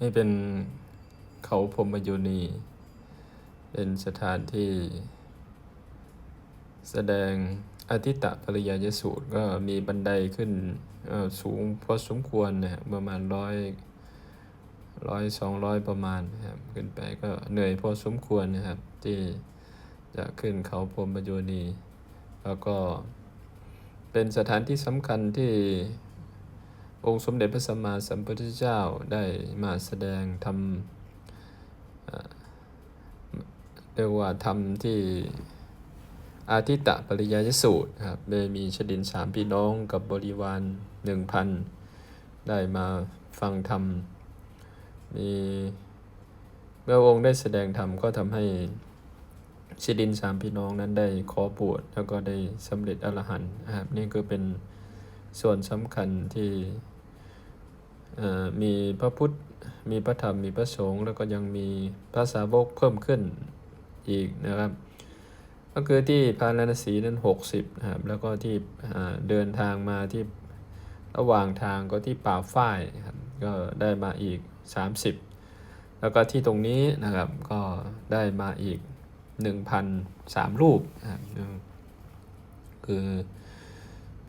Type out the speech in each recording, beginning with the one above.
นี่เป็นเขาพรมยุนี เป็นสถานที่ แสดงอาทิตตปริยายสูตรก็มีบันไดขึ้นเออสูงพอสมควรนะครประมาณร้อยร้อยสองร้อยประมาณนะครับ ขึ้นไปก็เหนื่อยพอสมควรนะครับ ที่จะขึ้นเขาพรมยุนี แล้วก็เป็นสถานที่สำคัญที่ องค์สมเด็จพระสัมมาสัมพุทธเจ้าได้มาแสดงธรรมเอ่อเรียกว่าธรรมที่อาทิตตปริยยสูตรครับโดยมีชดินสามพี่น้องกับบริวารหนึ่งพันได้มาฟังธรรม มีเมื่อองค์ได้แสดงธรรมก็ทำให้ชดินสามพี่น้องนั้นได้ขอบวชแล้วก็ได้สำเร็จอรหันต์นะครับนี่คือเป็นส่วนสำคัญที่ มีพระพุทธ มีพระธรรม มีพระสงฆ์ แล้วก็ยังมีพระสาวกเพิ่มขึ้นอีกนะครับ ก็คือที่พาราณสีนั้น 60นะครับ แล้วก็ที่เดินทางมาที่ระหว่างทางก็ที่ป่าฝ้ายครับ ก็ได้มาอีก 30 แล้วก็ที่ตรงนี้นะครับ ก็ได้มาอีก1,003รูปนะครับ คือ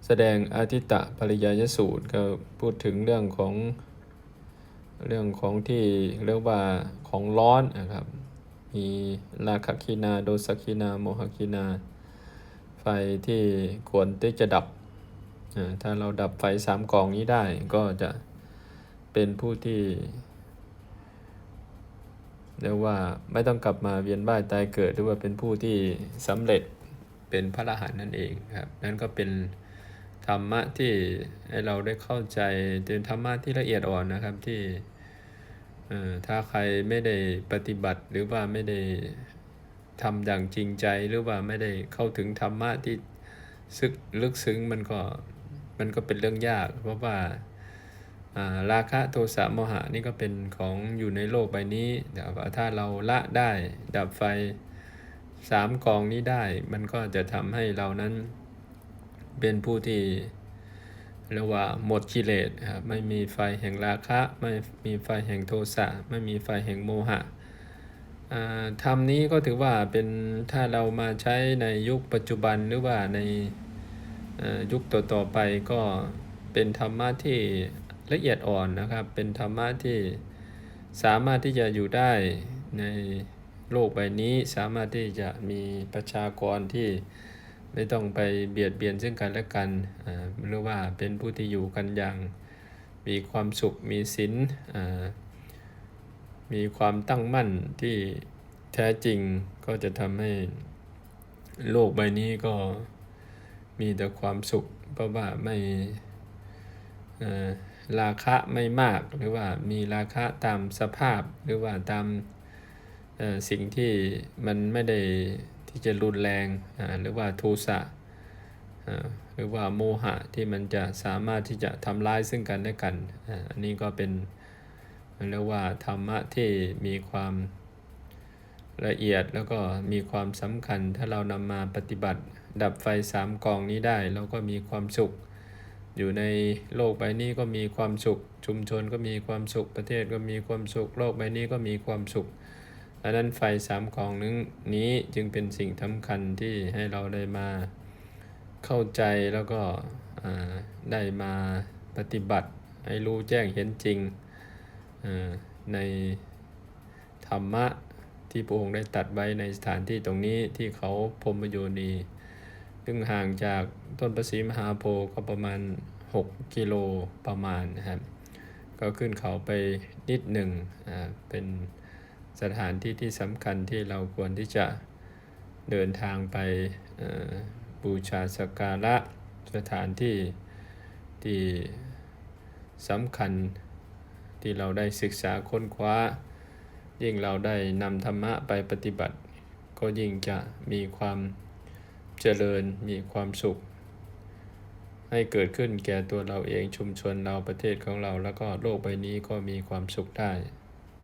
แสดงอาทิตตปริยายสูตรก็พูดถึงเรื่องของเรื่องของที่เรียกว่าของร้อนนะครับ มีราคคินาโดสคินาโมหคินา ไฟที่ควรที่จะดับอ่าถ้าเราดับไฟสามกองนี้ได้ก็จะเป็นผู้ที่เรียกว่าไม่ต้องกลับมาเวียนว่ายตายเกิดหรือว่าเป็นผู้ที่สำเร็จเป็นพระอรหันต์นั่นเองครับนั่นก็เป็น ธรรมะที่ให้เราได้เข้าใจเป็นธรรมะที่ละเอียดอ่อนนะครับที่ถ้าใครไม่ได้ปฏิบัติหรือว่าไม่ได้ทำอย่างจริงใจหรือว่าไม่ได้เข้าถึงธรรมะที่ซึกลึกซึ้งมันก็มันก็เป็นเรื่องยาก เพราะว่าราคะโทสะโมหะนี่ก็เป็นของอยู่ในโลกใบนี้แต่ว่าถ้าเราละได้ดับไฟสามกองนี้ได้ มันก็จะทำให้เรานั้น เป็นผู้ที่เรียกว่าหมดกิเลสครับไม่มีไฟแห่งราคะ ไม่มีไฟแห่งโทสะไม่มีไฟแห่งโมหะอ่าธรรมนี้ก็ถือว่าเป็นถ้าเรามาใช้ในยุคปัจจุบันหรือว่าในยุคต่อๆไปก็เป็นธรรมะที่ละเอียดอ่อนนะครับ เป็นธรรมะที่สามารถที่จะอยู่ได้ในโลกใบนี้ สามารถที่จะมีประชากรที่ ไม่ต้องไปเบียดเบียนซึ่งกันและกันอ่าหรือว่าเป็นผู้ที่อยู่กันอย่างมีความสุขมีศีลอ่ามีความตั้งมั่นที่แท้จริงก็จะทำให้โลกใบนี้ก็มีแต่ความสุข เพราะว่าไม่อ่อราคะไม่มากหรือว่ามีราคะตามสภาพหรือว่าตามอ่อสิ่งที่มันไม่ได้ ที่จะรุนแรงอ่าหรือว่าโทสะอ่าหรือว่าโมหะที่มันจะสามารถที่จะทำร้ายซึ่งกันและกันอ่าอันนี้ก็เป็นเรียกว่าธรรมะที่มีความละเอียดแล้วก็มีความสำคัญ ถ้าเรานำมาปฏิบัติ ดับไฟสามกองนี้ได้เราก็มีความสุข อยู่ในโลกใบนี้ก็มีความสุข ชุมชนก็มีความสุขประเทศก็มีความสุข โลกใบนี้ก็มีความสุข ดังนั้นไฟสามกองนึงนี้จึงเป็นสิ่งสำคัญที่ให้เราได้มาเข้าใจแล้วก็ได้มาปฏิบัติ ให้รู้แจ้งเห็นจริงในธรรมะที่พระองค์ได้ตัดไว้ในสถานที่ตรงนี้ที่เขาพรมโยนีซึ่งห่างจากต้นประสีมหาโพธิ์ก็ประมาณ 6 กิโลประมาณนะครับ ก็ขึ้นเขาไปนิดหนึ่งเป็น สถานที่ที่สำคัญที่เราควรที่จะเดินทางไปบูชาสักการะสถานที่ที่สำคัญที่เราได้ศึกษาค้นคว้า ยิ่งเราได้นำธรรมะไปปฏิบัติ ก็ยิ่งจะมีความเจริญมีความสุข ให้เกิดขึ้นแก่ตัวเราเองชุมชนเราประเทศของเราแล้วก็โลกใบนี้ก็มีความสุขได้